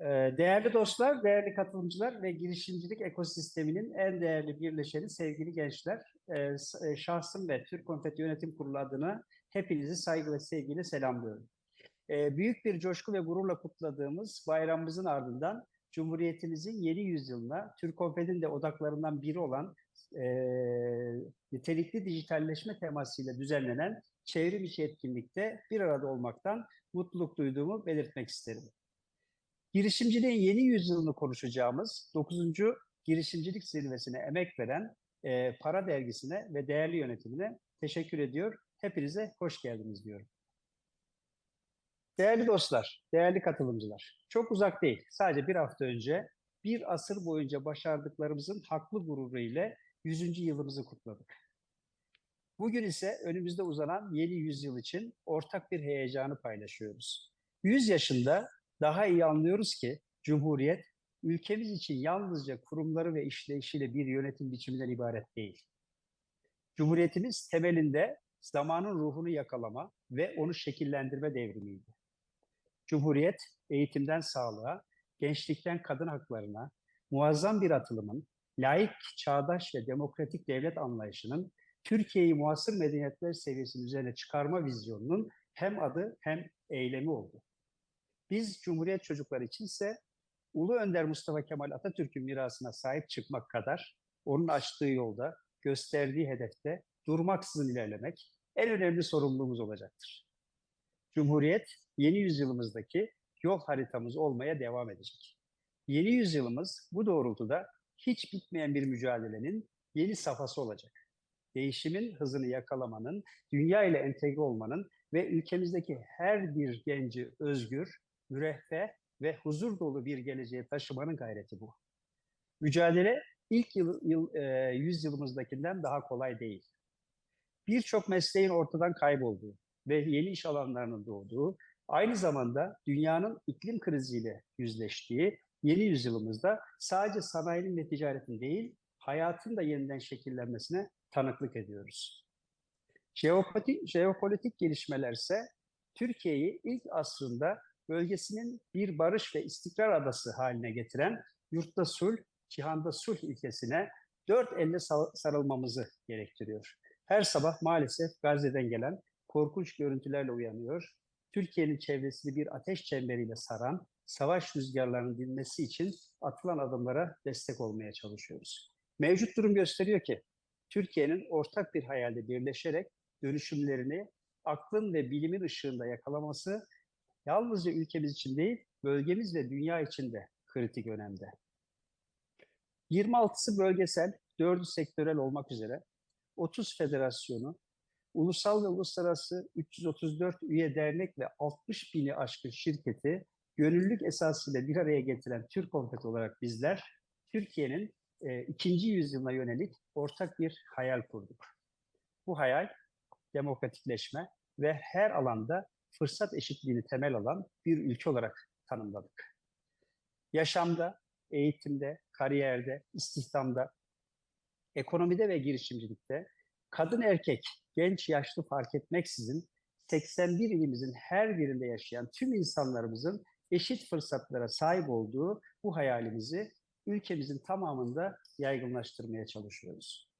Ee, Değerli dostlar, değerli katılımcılar ve girişimcilik ekosisteminin en değerli birleşeni sevgili gençler. Ee, e, Şahsım ve Türk Konfeti Yönetim Kurulu adına hepinizi saygı ve sevgiyle selamlıyorum. Ee, Büyük bir coşku ve gururla kutladığımız bayramımızın ardından Cumhuriyetimizin yeni yüzyılına Türk Konfeti'nin de odaklarından biri olan e, nitelikli dijitalleşme temasıyla düzenlenen çevrim içi etkinlikte bir arada olmaktan mutluluk duyduğumu belirtmek isterim. Girişimciliğin yeni yüzyılını konuşacağımız 9. Girişimcilik Zirvesi'ne emek veren e, Para Dergisi'ne ve değerli yönetimine teşekkür ediyor. Hepinize hoş geldiniz diyorum. Değerli dostlar, değerli katılımcılar, çok uzak değil. Sadece bir hafta önce bir asır boyunca başardıklarımızın haklı gururu ile 100. yılımızı kutladık. Bugün ise önümüzde uzanan yeni yüzyıl için ortak bir heyecanı paylaşıyoruz. 100 yaşında daha iyi anlıyoruz ki Cumhuriyet ülkemiz için yalnızca kurumları ve işleyişiyle bir yönetim biçiminden ibaret değil. Cumhuriyetimiz temelinde zamanın ruhunu yakalama ve onu şekillendirme devrimiydi. Cumhuriyet eğitimden sağlığa, gençlikten kadın haklarına, muazzam bir atılımın, laik, çağdaş ve demokratik devlet anlayışının Türkiye'yi muasır medeniyetler seviyesinin üzerine çıkarma vizyonunun hem adı hem eylemi oldu. Biz Cumhuriyet çocukları içinse Ulu Önder Mustafa Kemal Atatürk'ün mirasına sahip çıkmak kadar onun açtığı yolda, gösterdiği hedefte durmaksızın ilerlemek en önemli sorumluluğumuz olacaktır. Cumhuriyet yeni yüzyılımızdaki yol haritamız olmaya devam edecek. Yeni yüzyılımız bu doğrultuda hiç bitmeyen bir mücadelenin yeni safhası olacak. Değişimin hızını yakalamanın, dünya ile entegre olmanın ve ülkemizdeki her bir genci özgür, müreffeh ve huzur dolu bir geleceğe taşımanın gayreti bu. Mücadele ilk yıl, yıl e, yüzyılımızdakinden daha kolay değil. Birçok mesleğin ortadan kaybolduğu ve yeni iş alanlarının doğduğu, aynı zamanda dünyanın iklim kriziyle yüzleştiği yeni yüzyılımızda sadece sanayinin ve ticaretin değil, hayatın da yeniden şekillenmesine tanıklık ediyoruz. Jeopolitik, jeopolitik gelişmeler ise Türkiye'yi ilk asrında bölgesinin bir barış ve istikrar adası haline getiren yurtta sulh, cihanda sulh ilkesine dört elle sarılmamızı gerektiriyor. Her sabah maalesef Gazze'den gelen korkunç görüntülerle uyanıyor. Türkiye'nin çevresini bir ateş çemberiyle saran savaş rüzgarlarının dinmesi için atılan adımlara destek olmaya çalışıyoruz. Mevcut durum gösteriyor ki Türkiye'nin ortak bir hayalde birleşerek dönüşümlerini aklın ve bilimin ışığında yakalaması yalnızca ülkemiz için değil, bölgemiz ve dünya için de kritik önemde. 26'sı bölgesel, 4'ü sektörel olmak üzere 30 federasyonu, ulusal ve uluslararası 334 üye dernek ve 60 bini aşkın şirketi gönüllülük esasıyla bir araya getiren Türk Konfeti olarak bizler Türkiye'nin e, ikinci yüzyılına yönelik ortak bir hayal kurduk. Bu hayal demokratikleşme ve her alanda fırsat eşitliğini temel alan bir ülke olarak tanımladık. Yaşamda, eğitimde, kariyerde, istihdamda, ekonomide ve girişimcilikte kadın erkek, genç yaşlı fark etmeksizin 81 ilimizin her birinde yaşayan tüm insanlarımızın eşit fırsatlara sahip olduğu bu hayalimizi ülkemizin tamamında yaygınlaştırmaya çalışıyoruz.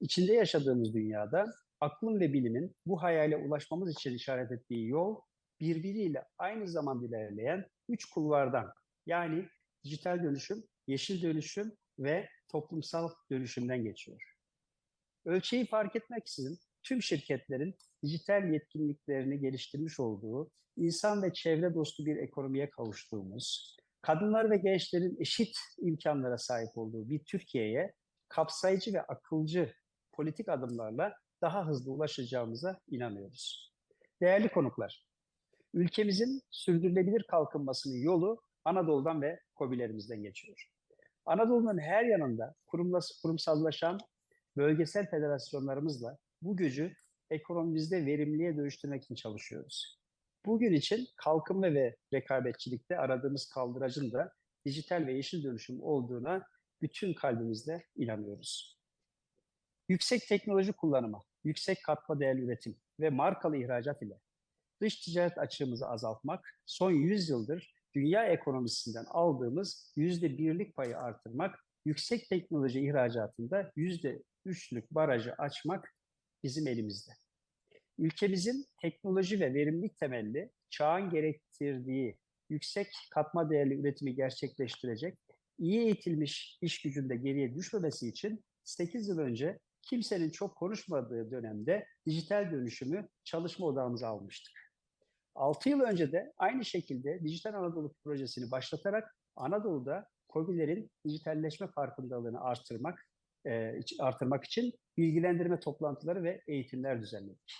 İçinde yaşadığımız dünyada aklın ve bilimin bu hayale ulaşmamız için işaret ettiği yol birbiriyle aynı zamanda ilerleyen üç kulvardan yani dijital dönüşüm, yeşil dönüşüm ve toplumsal dönüşümden geçiyor. Ölçeği fark etmeksizin tüm şirketlerin dijital yetkinliklerini geliştirmiş olduğu, insan ve çevre dostu bir ekonomiye kavuştuğumuz, kadınlar ve gençlerin eşit imkanlara sahip olduğu bir Türkiye'ye kapsayıcı ve akılcı politik adımlarla daha hızlı ulaşacağımıza inanıyoruz. Değerli konuklar, ülkemizin sürdürülebilir kalkınmasının yolu Anadolu'dan ve KOBİ'lerimizden geçiyor. Anadolu'nun her yanında kurumsallaşan bölgesel federasyonlarımızla bu gücü ekonomimizde verimliye dönüştürmek için çalışıyoruz. Bugün için kalkınma ve rekabetçilikte aradığımız kaldıracın da dijital ve yeşil dönüşüm olduğuna bütün kalbimizle inanıyoruz. Yüksek teknoloji kullanımı, yüksek katma değerli üretim ve markalı ihracat ile dış ticaret açığımızı azaltmak son 100 yıldır dünya ekonomisinden aldığımız yüzde birlik payı artırmak, yüksek teknoloji ihracatında yüzde üçlük barajı açmak bizim elimizde. Ülkemizin teknoloji ve verimlilik temelli çağın gerektirdiği yüksek katma değerli üretimi gerçekleştirecek, iyi eğitilmiş iş gücünde geriye düşmemesi için 8 yıl önce kimsenin çok konuşmadığı dönemde dijital dönüşümü çalışma odağımıza almıştık. 6 yıl önce de aynı şekilde Dijital Anadolu projesini başlatarak Anadolu'da COBİ'lerin dijitalleşme farkındalığını artırmak, e, artırmak için bilgilendirme toplantıları ve eğitimler düzenledik.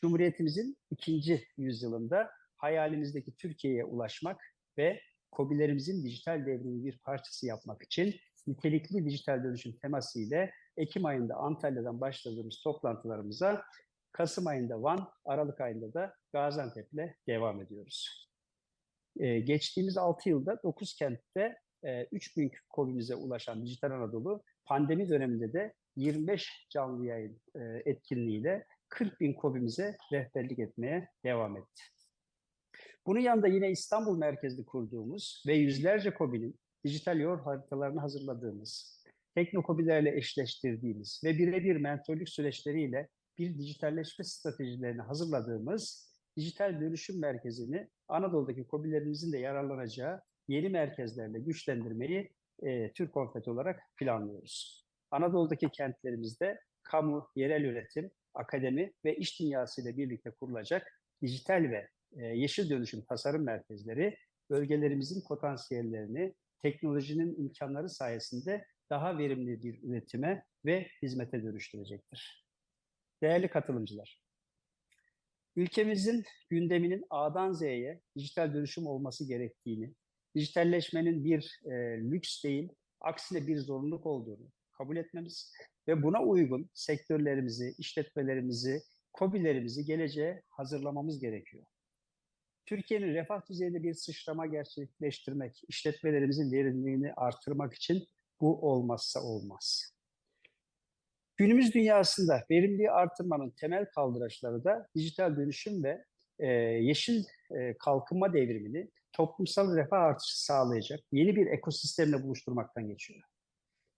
Cumhuriyetimizin ikinci yüzyılında hayalimizdeki Türkiye'ye ulaşmak ve COBİ'lerimizin dijital devrimin bir parçası yapmak için nitelikli dijital dönüşüm teması ile Ekim ayında Antalya'dan başladığımız toplantılarımıza Kasım ayında Van, Aralık ayında da Gaziantep'le devam ediyoruz. Ee, geçtiğimiz 6 yılda 9 kentte e, 3000 COBİ'mize ulaşan Dijital Anadolu pandemi döneminde de 25 canlı yayın e, etkinliğiyle 40 bin COBİ'mize rehberlik etmeye devam etti. Bunun yanında yine İstanbul merkezli kurduğumuz ve yüzlerce COBİ'nin dijital yol haritalarını hazırladığımız, teknokobilerle eşleştirdiğimiz ve birebir mentorluk süreçleriyle bir dijitalleşme stratejilerini hazırladığımız dijital dönüşüm merkezini Anadolu'daki COBİ'lerimizin de yararlanacağı yeni merkezlerle güçlendirmeyi e, Türk Konfet olarak planlıyoruz. Anadolu'daki kentlerimizde kamu, yerel üretim, akademi ve iş dünyası ile birlikte kurulacak dijital ve e, yeşil dönüşüm tasarım merkezleri bölgelerimizin potansiyellerini teknolojinin imkanları sayesinde daha verimli bir üretime ve hizmete dönüştürecektir. Değerli katılımcılar, ülkemizin gündeminin A'dan Z'ye dijital dönüşüm olması gerektiğini, dijitalleşmenin bir e, lüks değil, aksine bir zorunluluk olduğunu kabul etmemiz ve buna uygun sektörlerimizi, işletmelerimizi, kobilerimizi geleceğe hazırlamamız gerekiyor. Türkiye'nin refah düzeyinde bir sıçrama gerçekleştirmek, işletmelerimizin verimliliğini artırmak için bu olmazsa olmaz. Günümüz dünyasında verimliliği artırmanın temel kaldıraçları da dijital dönüşüm ve e, yeşil e, kalkınma devrimini toplumsal refah artışı sağlayacak yeni bir ekosistemle buluşturmaktan geçiyor.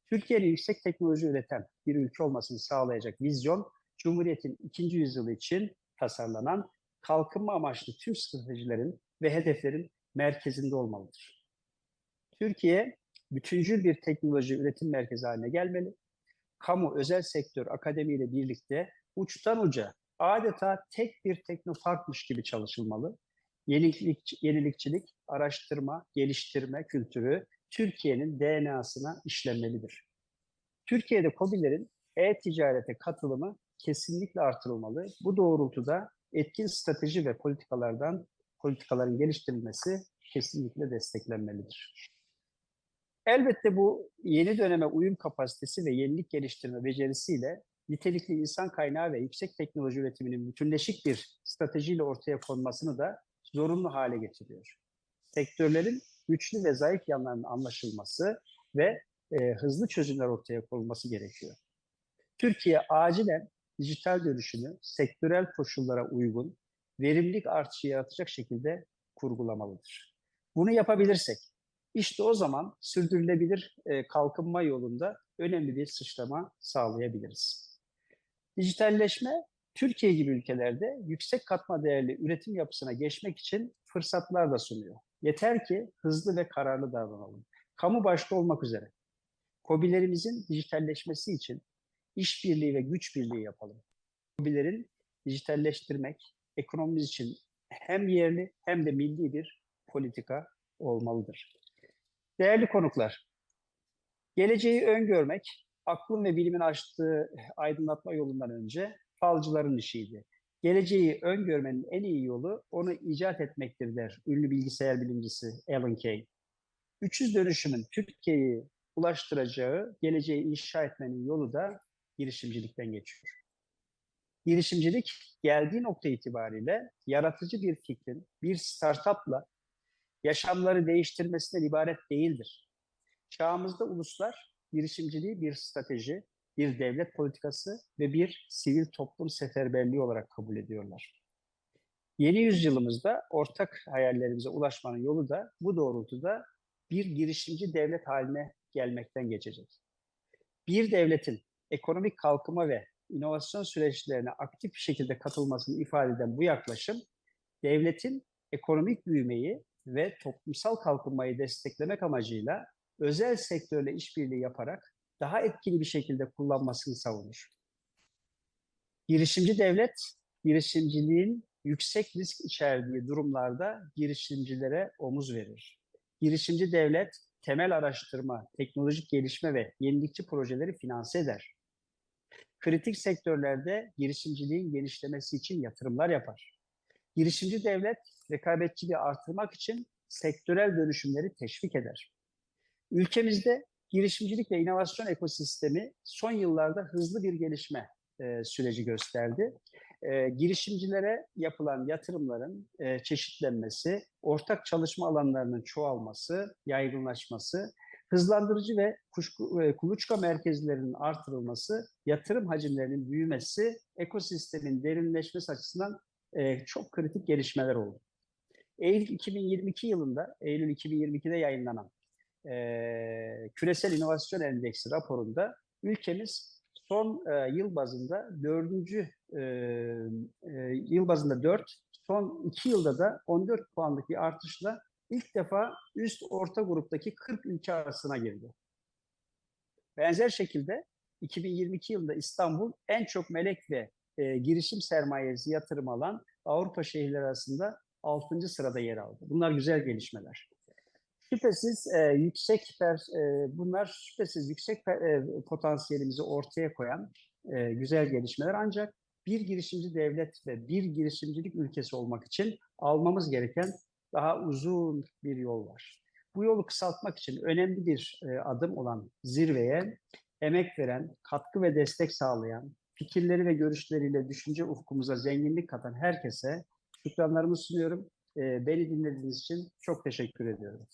Türkiye'nin yüksek teknoloji üreten bir ülke olmasını sağlayacak vizyon, Cumhuriyet'in ikinci yüzyılı için tasarlanan kalkınma amaçlı tüm stratejilerin ve hedeflerin merkezinde olmalıdır. Türkiye, bütüncül bir teknoloji üretim merkezi haline gelmeli. Kamu, özel sektör, akademiyle birlikte uçtan uca adeta tek bir teknoparkmış gibi çalışılmalı. Yenilik, yenilikçilik, araştırma, geliştirme kültürü Türkiye'nin DNA'sına işlenmelidir. Türkiye'de COBİ'lerin e-ticarete katılımı kesinlikle artırılmalı. Bu doğrultuda etkin strateji ve politikalardan politikaların geliştirilmesi kesinlikle desteklenmelidir. Elbette bu yeni döneme uyum kapasitesi ve yenilik geliştirme becerisiyle nitelikli insan kaynağı ve yüksek teknoloji üretiminin bütünleşik bir stratejiyle ortaya konmasını da zorunlu hale getiriyor. Sektörlerin güçlü ve zayıf yanlarının anlaşılması ve e, hızlı çözümler ortaya konulması gerekiyor. Türkiye acilen dijital dönüşümü sektörel koşullara uygun, verimlilik artışı yaratacak şekilde kurgulamalıdır. Bunu yapabilirsek, işte o zaman sürdürülebilir e, kalkınma yolunda önemli bir sıçrama sağlayabiliriz. Dijitalleşme, Türkiye gibi ülkelerde yüksek katma değerli üretim yapısına geçmek için fırsatlar da sunuyor. Yeter ki hızlı ve kararlı davranalım. Kamu başta olmak üzere. COBİ'lerimizin dijitalleşmesi için işbirliği ve güç birliği yapalım. COBİ'lerin dijitalleştirmek ekonomimiz için hem yerli hem de milli bir politika olmalıdır. Değerli konuklar, geleceği öngörmek, aklın ve bilimin açtığı aydınlatma yolundan önce falcıların işiydi. Geleceği öngörmenin en iyi yolu onu icat etmektir der ünlü bilgisayar bilimcisi Alan Kay. 300 dönüşümün Türkiye'yi ulaştıracağı geleceği inşa etmenin yolu da girişimcilikten geçiyor. Girişimcilik geldiği nokta itibariyle yaratıcı bir fikrin bir startupla yaşamları değiştirmesinden ibaret değildir. Çağımızda uluslar girişimciliği bir strateji, bir devlet politikası ve bir sivil toplum seferberliği olarak kabul ediyorlar. Yeni yüzyılımızda ortak hayallerimize ulaşmanın yolu da bu doğrultuda bir girişimci devlet haline gelmekten geçecek. Bir devletin ekonomik kalkınma ve inovasyon süreçlerine aktif bir şekilde katılmasını ifade eden bu yaklaşım, devletin ekonomik büyümeyi ve toplumsal kalkınmayı desteklemek amacıyla özel sektörle işbirliği yaparak daha etkili bir şekilde kullanmasını savunur. Girişimci devlet, girişimciliğin yüksek risk içerdiği durumlarda girişimcilere omuz verir. Girişimci devlet, temel araştırma, teknolojik gelişme ve yenilikçi projeleri finanse eder. Kritik sektörlerde girişimciliğin genişlemesi için yatırımlar yapar. Girişimci devlet, rekabetçiliği artırmak için sektörel dönüşümleri teşvik eder. Ülkemizde girişimcilik ve inovasyon ekosistemi son yıllarda hızlı bir gelişme e, süreci gösterdi. E, girişimcilere yapılan yatırımların e, çeşitlenmesi, ortak çalışma alanlarının çoğalması, yaygınlaşması, hızlandırıcı ve kuşku, e, kuluçka merkezlerinin artırılması, yatırım hacimlerinin büyümesi, ekosistemin derinleşmesi açısından e, çok kritik gelişmeler oldu. Eylül 2022 yılında, Eylül 2022'de yayınlanan e, Küresel İnovasyon Endeksi raporunda ülkemiz son e, yıl bazında dördüncü e, e, yıl bazında 4, son 2 yılda da 14 puanlık bir artışla ilk defa üst orta gruptaki 40 ülke arasına girdi. Benzer şekilde 2022 yılında İstanbul en çok melek ve e, girişim sermayesi yatırım alan Avrupa şehirleri arasında 6. sırada yer aldı. Bunlar güzel gelişmeler. Şüphesiz e, yüksek per, e, bunlar şüphesiz yüksek per, e, potansiyelimizi ortaya koyan e, güzel gelişmeler ancak bir girişimci devlet ve bir girişimcilik ülkesi olmak için almamız gereken daha uzun bir yol var. Bu yolu kısaltmak için önemli bir e, adım olan zirveye emek veren, katkı ve destek sağlayan, fikirleri ve görüşleriyle düşünce ufkumuza zenginlik katan herkese şükranlarımı sunuyorum. E, beni dinlediğiniz için çok teşekkür ediyorum.